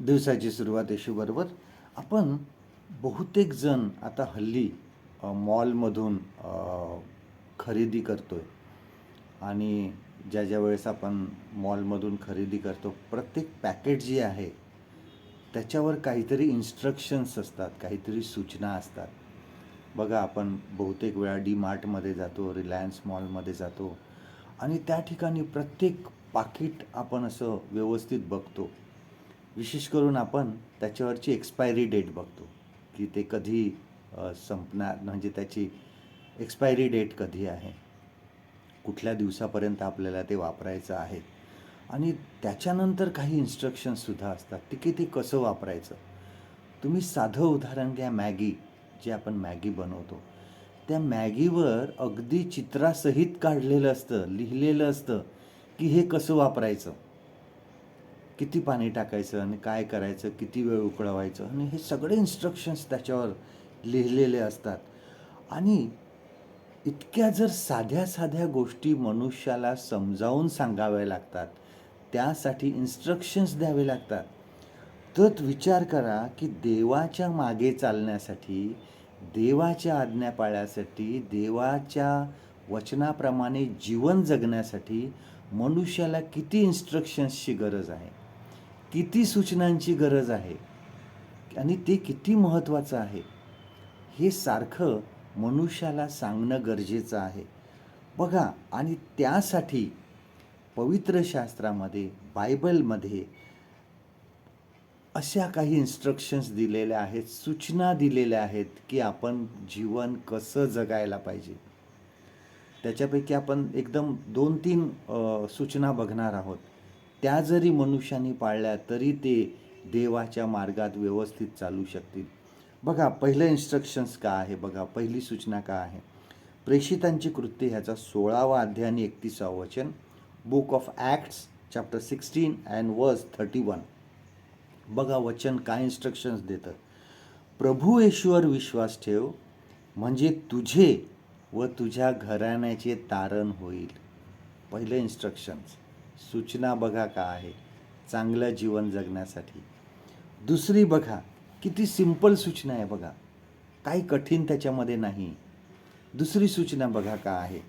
दिवसाची सुरुवात येशूबरोबर आपण बहुतेक जण आता हल्ली मॉलमधून खरेदी करतो आहे आणि ज्या ज्या वेळेस आपण मॉलमधून खरेदी करतो प्रत्येक पॅकेट जी आहे त्याच्यावर काहीतरी इन्स्ट्रक्शन्स असतात काहीतरी सूचना असतात. बघा आपण बहुतेक वेळा डी मार्टमध्ये जातो रिलायन्स मॉलमध्ये जातो. आणि त्या ठिकाणी प्रत्येक पाकिट आपण असं व्यवस्थित बघतो. विशेष करून आपण त्याच्यावरची एक्सपायरी डेट बघतो की ते कधी संपणार म्हणजे त्याची एक्सपायरी डेट कधी आहे? कुठल्या दिवसापर्यंत आपल्याला ते वापरायचं आहे? आणि त्याच्यानंतर काही इन्स्ट्रक्शन्ससुद्धा असतात ते की ते कसं वापरायचं? तुम्ही साधं उदाहरण घ्या मॅगी जे आपण मॅगी बनवतो. त्या मॅगीवर अगदी चित्रासहित काढलेलं असतं लिहिलेलं असतं की हे कसं वापरायचं? किती पाणी टाकायचं आणि काय करायचं किती वेळ उकळवायचं आणि हे सगळे इन्स्ट्रक्शन्स त्याच्यावर लिहिलेले असतात. आणि इतक्या जर साध्या साध्या गोष्टी मनुष्याला समजावून सांगाव्या लागतात त्यासाठी इन्स्ट्रक्शन्स द्यावे लागतात. तर विचार करा की देवाच्या मागे चालण्यासाठी देवाच्या आज्ञा पाळण्यासाठी देवाच्या वचनाप्रमाणे जीवन जगण्यासाठी मनुष्याला किती इन्स्ट्रक्शन्सची गरज आहे? किती सूचनांची गरज आहे आणि ते किती महत्त्वाचं आहे हे सारखं मनुष्याला सांगणं गरजेचं आहे. बघा आणि त्यासाठी पवित्र शास्त्रामध्ये बायबलमध्ये अशा काही इन्स्ट्रक्शन्स दिलेल्या आहेत सूचना दिलेल्या आहेत की आपण जीवन कसं जगायला पाहिजे. त्याच्यापैकी आपण एकदम दोन तीन सूचना बघणार आहोत. त्या जरी मनुष्याने पाळल्या तरी ते देवाच्या मार्गात व्यवस्थित चालू शकतील. बघा पहिलं इन्स्ट्रक्शन्स का आहे? बघा पहिली सूचना का आहे? प्रेषितांची कृत्य ह्याचा सोळावा अध्याय आणि एकतीसावं वचन book of Acts chapter sixteen and verse thirty one बघा वचन काय इन्स्ट्रक्शन्स देतं? प्रभू येशूवर विश्वास ठेव म्हणजे तुझे व तुझ्या घराण्याचे तारण होईल. पहिलं इन्स्ट्रक्शन्स सूचना बघा का आहे. चांगलं जीवन जगण्यासाठी. दुसरी बघा किती सिंपल सूचना आहे बघा. काही कठीण त्याच्यामध्ये नाही. दुसरी सूचना बघा का आहे.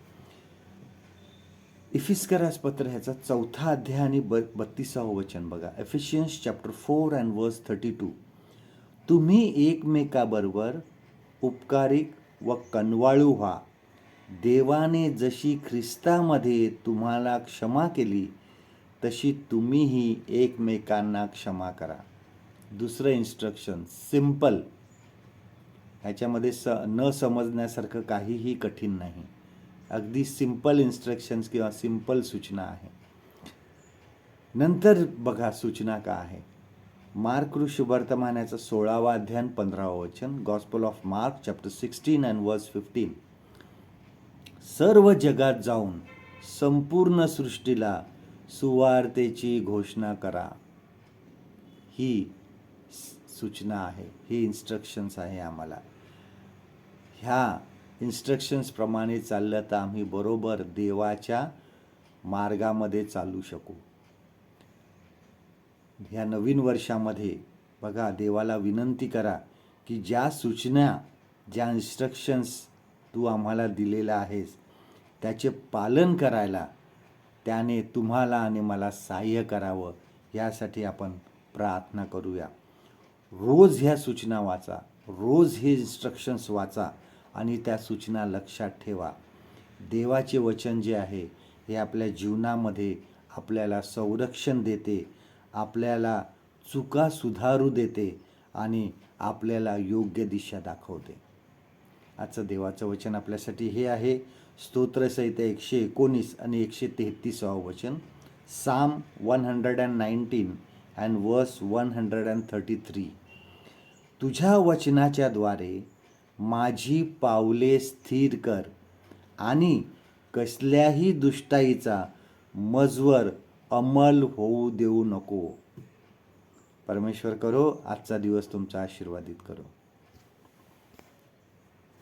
इफिस्करास पत्र ह्याचा चौथा अध्याय आणि ब बत्तीसावं वचन बघा. Ephesians chapter four and verse thirty two तुम्ही एकमेकाबरोबर उपकारिक व कनवाळू व्हा. देवाने जशी ख्रिस्तामध्ये तुम्हाला क्षमा केली तशी तुम्हीही एकमेकांना क्षमा करा. दुसरं इन्स्ट्रक्शन सिंपल ह्याच्यामध्ये स न समजण्यासारखं काहीही कठीण नाही. अगदी सिंपल इन्स्ट्रक्शन्स किंवा सिंपल सूचना आहे. नंतर बघा सूचना का आहे. मार्क शुभवर्तमानाचा सोळावा अध्ययन पंधरावं वचन Gospel of Mark chapter sixteen and verse fifteen सर्व जगात जाऊन संपूर्ण सृष्टीला सुवार्तेची घोषणा करा. ही सूचना आहे ही इन्स्ट्रक्शन्स आहे आम्हाला. ह्या इन्स्ट्रक्शन्सप्रमाणे चाललं तर आम्ही बरोबर देवाच्या मार्गामध्ये चालू शकू. ह्या नवीन वर्षामध्ये बघा देवाला विनंती करा की ज्या सूचना ज्या इन्स्ट्रक्शन्स तू आम्हाला दिलेल्या आहेस त्याचे पालन करायला त्याने तुम्हाला आणि मला सहाय्य करावं यासाठी आपण प्रार्थना करूया. रोज ह्या सूचना वाचा रोज हे इन्स्ट्रक्शन्स वाचा आणि त्या सूचना लक्षात ठेवा. देवाचे वचन जे आहे हे आपल्या जीवनामध्ये आपल्याला संरक्षण देते आपल्याला चुका सुधारू देते आणि आपल्याला योग्य दिशा दाखवते. आजचं देवाचं वचन आपल्यासाठी हे आहे. स्तोत्रसहित एकशे एकोणीस आणि एकशे तेहतीसावं वचन. Psalm one hundred and nineteen and verse one hundred and thirty three तुझ्या वचनाच्याद्वारे माझी पावले स्थिर कर आणि कसल्याही दुष्टाईचा मजवर अंमल होऊ देऊ नको. परमेश्वर करो आजचा दिवस तुमचा आशीर्वादित करो.